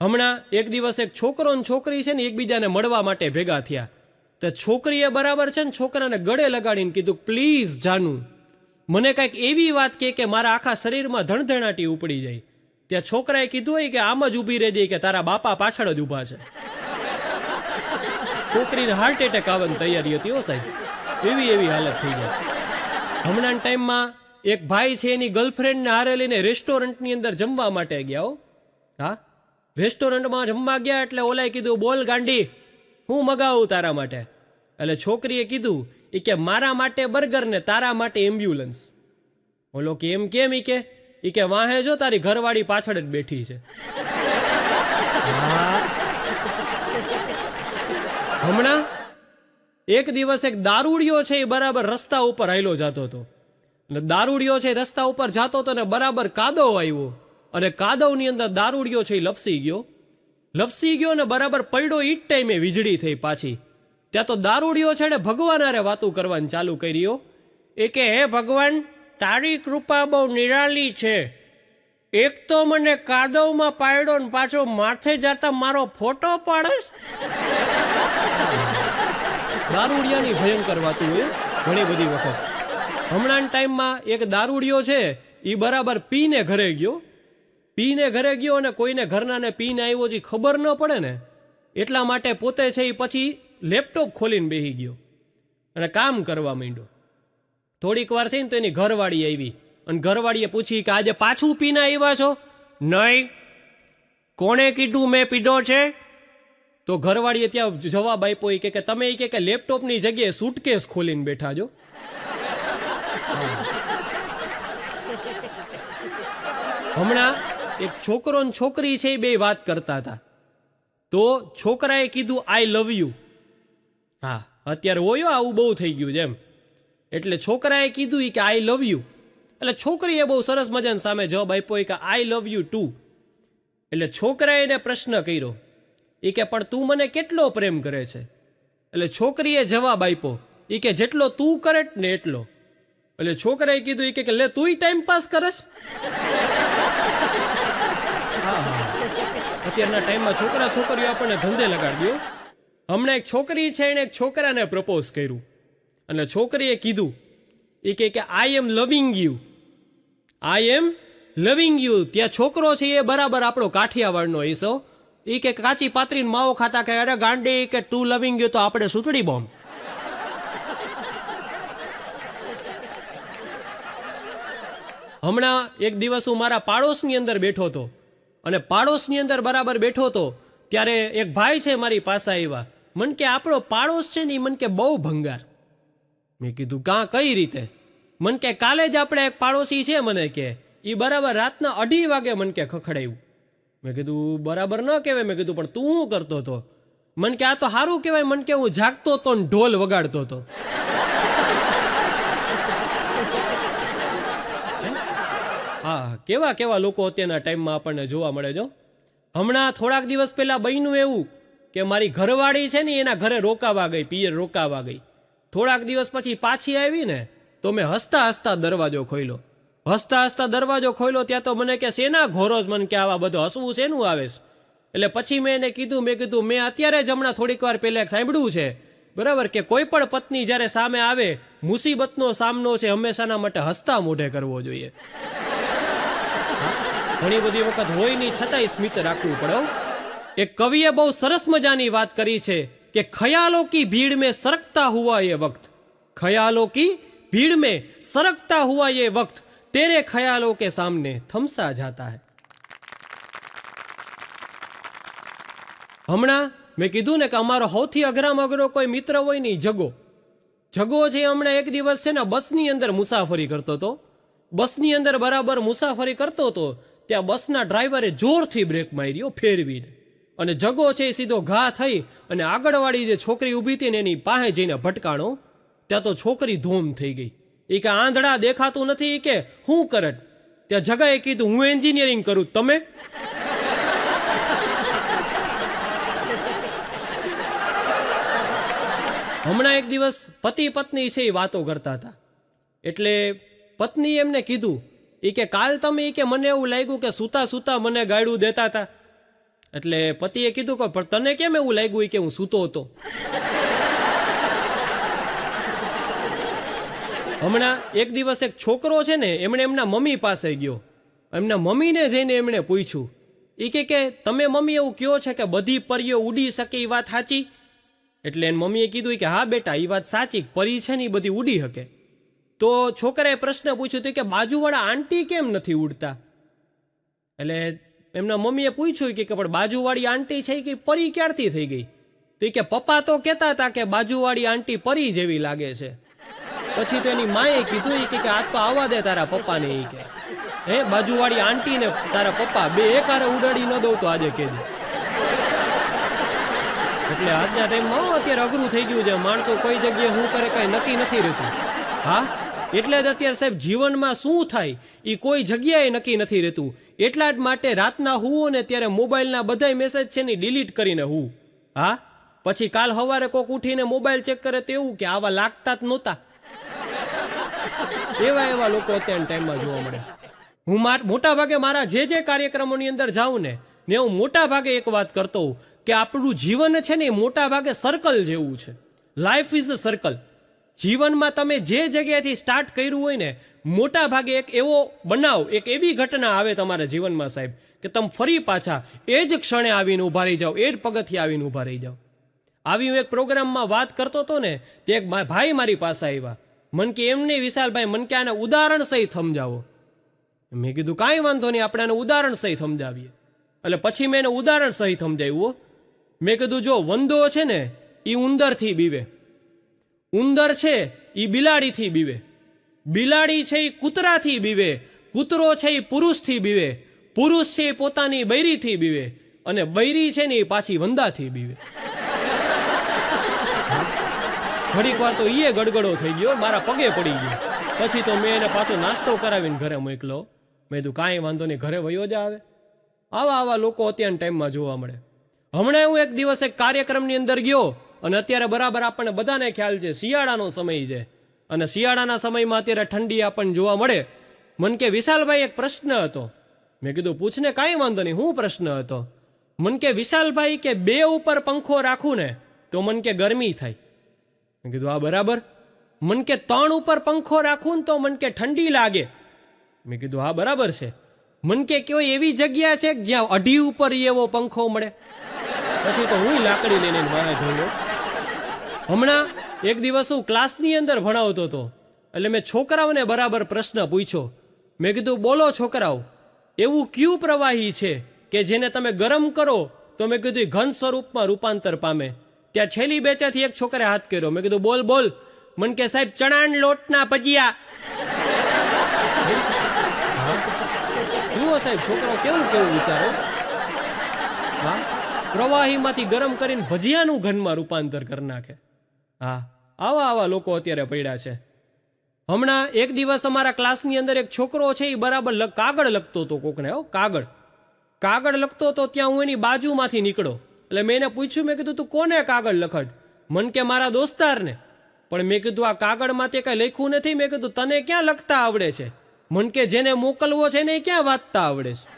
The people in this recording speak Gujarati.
હમણાં એક દિવસ એક છોકરો ને છોકરી છે ને એકબીજાને મળવા માટે ભેગા થયા. તો છોકરીએ બરાબર છે ને છોકરાને ગળે લગાડીને કીધું, પ્લીઝ, જાનું. મને કાંઈક એવી વાત કહે કે મારા આખા શરીરમાં ધણધણાટી ઉપડી જાય. ત્યાં છોકરાએ કીધું હોય કે આમ જ ઊભી રહેજે કે તારા બાપા પાછળ જ ઊભા છે. છોકરીને હાર્ટ એટેક આવવાની તૈયારી હતી હો સાહેબ. એવી એવી હાલત થઈ ગઈ. હમણાં ટાઈમમાં એક ભાઈ છે એની ગર્લફ્રેન્ડને હારે લઈને રેસ્ટોરન્ટની અંદર જમવા માટે ગયા હો. હા? રેસ્ટોરન્ટમાં જમવા ગયા એટલે ઓલાએ કીધું, બોલ ગાંડી, હું મગાવું તારા માટે. એટલે છોકરીએ કીધું એ કે મારા માટે બર્ગર ને તારા માટે એમ્બ્યુલન્સ. ઓલો કે, એમ કેમ ઈ કે? ઈ કે, વાહે જો તારી ઘરવાળી પાછળ જ બેઠી છે. હમણાં એક દિવસ એક દારૂડિયો છે એ બરાબર રસ્તા ઉપર હાલ્યો જતો હતો. અને દારૂડિયો છે રસ્તા ઉપર જતો હતો ને બરાબર કાદો આવ્યો. અને કાદવની અંદર દારૂડિયો છે એ લપસી ગયો. લપસી ગયો ને બરાબર પડ્યો ઈ જ ટાઈમે વીજળી થઈ પાછી. ત્યાં તો દારૂડિયો છે ને ભગવાન હારે વાતું કરવાનું ચાલુ કર્યો. એ કે, હે ભગવાન, તારી કૃપા બહુ નિરાલી છે. એક તો મને કાદવમાં પાડ્યો ને પાછો માથે જતા મારો ફોટો પાડસ. દારૂડિયાની ભયંકર વાતું હોય ઘણી બધી વખત. હમણાં ટાઈમમાં એક દારૂડિયો છે એ બરાબર પીને ઘરે ગયો. પીને ઘરે ગયો અને કોઈને ઘરનાને પીને આવ્યો છે ખબર ન પડે ને, એટલા માટે પોતે છે એ પછી લેપટોપ ખોલીને બેસી ગયો અને કામ કરવા માંડ્યો. થોડીક વાર થઈને તો એની ઘરવાળી આવી અને ઘરવાળીએ પૂછી કે આજે પાછું પીને આવ્યા છો? નહીં. કોણે કીધું મેં પીધો છે? તો ઘરવાળીએ ત્યાં જવાબ આપ્યો કે કે તમે એ કે લેપટોપની જગ્યાએ સૂટકેસ ખોલીને બેઠા છો. હમણાં એક છોકરો ને છોકરી છે એ બે વાત કરતા હતા. તો છોકરાએ કીધું આઈ લવ યુ હા, અત્યારે હોય આવું બહુ થઈ ગયું છે એમ. એટલે છોકરાએ કીધું એ કે આઈ લવ યુ એટલે છોકરીએ બહુ સરસ મજાની સામે જવાબ આપ્યો કે આઈ લવ યુ ટુ એટલે છોકરાએ એને પ્રશ્ન કર્યો. એ કે, પણ તું મને કેટલો પ્રેમ કરે છે? એટલે છોકરીએ જવાબ આપ્યો એ કે, જેટલો તું કરે ને એટલો. એટલે છોકરાએ કીધું એ કે લે તુંય ટાઈમ પાસ કરસ હા, હા. અત્યારના ટાઈમમાં છોકરા છોકરીઓ આપણને ધંધે લગાડી દો હમણાં એક છોકરી છે એણે એક છોકરાને પ્રપોઝ કર્યું. અને છોકરીએ કીધું, એ કે કે આઈ એમ લવિંગ યુ આઈ એમ લવિંગ યુ ત્યાં છોકરો છે, એ બરાબર આપણો કાઠિયાવાડનો હિસ્સો એ કે, કાચી પાત્રીને માવો ખાતા કે અરે ગાંડી કે તું લવિંગ યુ તો આપણે સુતડી બોમ્બ હમણાં એક દિવસ હું મારા પાડોશની અંદર બેઠો હતો. અને પાડોશની અંદર બરાબર બેઠો હતો ત્યારે એક ભાઈ છે મારી પાસે આવ્યા મન કે આપણો પાડોશ છે ને એ મન કે બહુ ભંગાર. મેં કીધું કાં કઈ રીતે? મન કે, કાલે જ આપણે એક પાડોશી છે મને કે. એ બરાબર રાતના અઢી વાગે મન કે ખખડાયું. મેં કીધું, બરાબર ન કહેવાય. મેં કીધું, પણ તું શું કરતો હતો મન કે, આ તો સારું કહેવાય. મન કે, હું જાગતો હતો ને ઢોલ વગાડતો હતો હા કેવા કેવા લોકો અત્યારના ટાઈમમાં આપણને જોવા મળે જો હમણાં થોડાક દિવસ પહેલાં બન્યું એવું કે મારી ઘરવાળી છે ને એના ઘરે રોકાવા ગઈ, પિયર રોકાવા ગઈ. થોડાક દિવસ પછી પાછી આવી ને તો મેં હસતા હસતા દરવાજો ખોલ્યો હસતા હસતા દરવાજો ખોલ્યો ત્યાં તો મને કે, શેના જ મને કે આવા બધો હસવું, શેનું આવેશ એટલે પછી મેં એને કીધું, મેં કીધું, મેં અત્યારે જ હમણાં થોડીક વાર પહેલાં એક સાંભળ્યું છે, બરાબર, કે કોઈ પણ પત્ની જ્યારે સામે આવે, મુસીબતનો સામનો છે, હંમેશાના માટે હસતા મોઢે કરવો જોઈએ. ઘણી બધી વખત હોય નહીં, છતાંય સ્મિત રાખવું પડે એ કવિએ બહુ સરસ મજાની વાત કરી છે કે ખયાલો કી ભીડ મેં સરકતા હુઆ એ વખત. ખયાલો કી ભીડ મેં સરકતા હુઆ એ વખત. તેરે ખયાલો કે સામને થમસા જાતા હે. હમણાં મેં કીધું ને કે અમારો સૌથી અઘરામાં અઘરો કોઈ મિત્ર હોય નહીં, જગો. જગો જે હમણાં એક દિવસ છે ને બસની અંદર મુસાફરી કરતો હતો. બસની અંદર બરાબર મુસાફરી કરતો હતો, ત્યાં બસના ડ્રાઈવરે જોરથી બ્રેક માર્યો ફેરવીને. અને જગો છે એ સીધો ઘા થઈ અને આગળવાળી જે છોકરી ઊભી હતી ને એની પાસે જઈને ભટકાણો, ત્યાં તો છોકરી ધૂમ થઈ ગઈ. એ કે આંધળા દેખાતું નથી કે હું કરત? ત્યાં જગાએ કીધું, હું એન્જિનિયરિંગ કરું, તમે? હમણાં એક દિવસ પતિ પત્ની છે એ વાતો કરતા હતા. એટલે પત્નીએ એમને કીધું એ કે કાલ તમે એ કે મને એવું લાગ્યું કે સૂતા સૂતા મને ગાડું દેતા હતા એટલે પતિએ કીધું કે, પણ તને કેમ એવું લાગ્યું કે હું સૂતો હતો? હમણાં એક દિવસ એક છોકરો છે ને, એમણે એમના મમ્મી પાસે ગયો. એમના મમ્મીને જઈને એમણે પૂછ્યું એ કે કે તમે મમ્મી એવું કહો છે કે બધી પરીઓ ઉડી શકે એ વાત સાચી? એટલે એની મમ્મીએ કીધું કે, હા બેટા એ વાત સાચી, પરી છે ને એ બધી ઉડી શકે. તો છોકરાએ પ્રશ્ન પૂછ્યો તો કે, બાજુવાળા આંટી કેમ નથી ઉડતા? એટલે એમના મમ્મીએ પૂછ્યું કે પણ બાજુવાળી આંટી છે કે પરી ક્યારથી થઈ ગઈ? તો કે, પપ્પા તો કહેતા હતા કે બાજુવાળી આંટી પરી જેવી લાગે છે. પછી તો એની માએ કીધું કે આ તો આવવા દે તારા પપ્પાને એ કે. હે, બાજુવાળી આંટી ને તારા પપ્પા બે એકારે ઉડાડી ન દઉં તો આજે કે એટલે આજના ટાઈમમાં અત્યારે અઘરું થઈ ગયું છે. માણસો કોઈ જગ્યાએ હું કરે કઈ નક્કી નથી રહેતું. હા? એટલે જ અત્યારે સાહેબ જીવનમાં શું થાય એ કોઈ જગ્યાએ નક્કી નથી રહેતું. એટલા જ માટે રાતના હું ને ત્યારે મોબાઈલના બધાય મેસેજ છે ને ડિલીટ કરીને હું. હા? પછી કાલ સવારે કોક ઉઠીને મોબાઈલ ચેક કરે તો એવું કે આવા લાગતા જ નહોતા. એવા એવા લોકો અત્યારના ટાઈમમાં જોવા મળે. હું માર, મોટા ભાગે મારા જે જે કાર્યક્રમોની અંદર જાઉં ને ને હું મોટા ભાગે એક વાત કરતો હોઉં કે આપણું જીવન છે ને એ મોટા ભાગે સર્કલ જેવું છે. લાઈફ ઇઝ અ સર્કલ જીવનમાં તમે જે જગ્યાએથી સ્ટાર્ટ કર્યું હોય ને મોટા ભાગે એક એવો બનાવ, એક એવી ઘટના આવે તમારા જીવનમાં સાહેબ, કે તમે ફરી પાછા એ જ ક્ષણે આવીને ઊભા રહી જાઓ, એ જ પગથિયે આવીને ઊભા રહી જાઓ. આવી હું એક પ્રોગ્રામમાં વાત કરતો હતો ને, તે એક ભાઈ મારી પાસે આવ્યા. મન કે એમ નહીં વિશાલભાઈ, મન કે આને ઉદાહરણ સહિત સમજાવો. મેં કીધું, કાંઈ વાંધો નહીં, આપણે આને ઉદાહરણ સહિત સમજાવીએ. એટલે પછી મેં એને ઉદાહરણ સહિત સમજાવ્યું મેં કીધું, જો વંદો છે ને એ ઉંદરથી બીવે. ઉંદર છે એ બિલાડીથી બીવે. બિલાડી છે એ કૂતરાથી બીવે. કૂતરો છે એ પુરુષથી બીવે. પુરુષ છે એ પોતાની બૈરીથી બીવે. અને બૈરી છે ને એ પાછી વંદાથી બીવે. ઘડીક વાર તો એ ગડગડો થઈ ગયો, મારા પગે પડી ગયો. પછી તો મેં એને પાછો નાસ્તો કરાવીને ઘરે મોકલો. મેં કીધું, કાંઈ વાંધો નહીં, ઘરે વયો જ આવે આવા આવા લોકો અત્યારના ટાઈમમાં જોવા મળે. હમણાં હું એક દિવસ એક કાર્યક્રમની અંદર ગયો. અને અત્યારે બરાબર આપણને બધાને ખ્યાલ છે, શિયાળાનો સમય છે. અને શિયાળાના સમયમાં અત્યારે ઠંડી આપણને જોવા મળે. મન કે વિશાલભાઈ એક પ્રશ્ન હતો. મેં કીધું, પૂછને કાંઈ વાંધો નહીં, હું પ્રશ્ન હતો. મન કે, વિશાલભાઈ કે બે ઉપર પંખો રાખું ને, તો મન કે ગરમી થાય. મેં કીધું આ બરાબર. મન કે, ત્રણ ઉપર પંખો રાખું ને, તો મન કે ઠંડી લાગે. મેં કીધું, હા, બરાબર છે. મન કે કોઈ એવી જગ્યા છે જ્યાં અઢી ઉપર એવો પંખો મળે? પછી તો હું લાકડી લઈને મારે જોયો હમણાં એક દિવસ હું ક્લાસની અંદર ભણાવતો હતો, એટલે મેં છોકરાઓને બરાબર પ્રશ્ન પૂછ્યો. મેં કીધું, બોલો છોકરાઓ, એવું ક્યુ પ્રવાહી છે કે જેને તમે ગરમ કરો? તો મેં કીધું ઘન સ્વરૂપમાં રૂપાંતર પામે. ત્યાં છેલ્લી બેચાથી એક છોકરે હાથ કર્યો. મેં કીધું, બોલ બોલ. મન કે, સાહેબ, ચણાણ લોટના ભજીયા. જુઓ સાહેબ છોકરો કેવું કેવું વિચારો. હા, પ્રવાહીમાંથી ગરમ કરીને ભજીયાનું ઘનમાં રૂપાંતર કરી નાખે. હા, આવા આવા લોકો અત્યારે પડ્યા છે. હમણાં એક દિવસ અમારા ક્લાસની અંદર એક છોકરો છે એ બરાબર કાગળ લખતો હતો કોકને, હો, કાગળ. કાગળ લખતો હતો ત્યાં હું એની બાજુમાંથી નીકળો. એટલે મેં એને પૂછ્યું, મેં કીધું, તું કોને કાગળ લખડ? મન કે, મારા દોસ્તારને. પણ મેં કીધું, આ કાગળમાં તે કાંઈ લખ્યું નથી. મેં કીધું, તને ક્યાં લખતા આવડે છે? મન કે, જેને મોકલવો છે એને ક્યાં વાંચતા આવડે છે?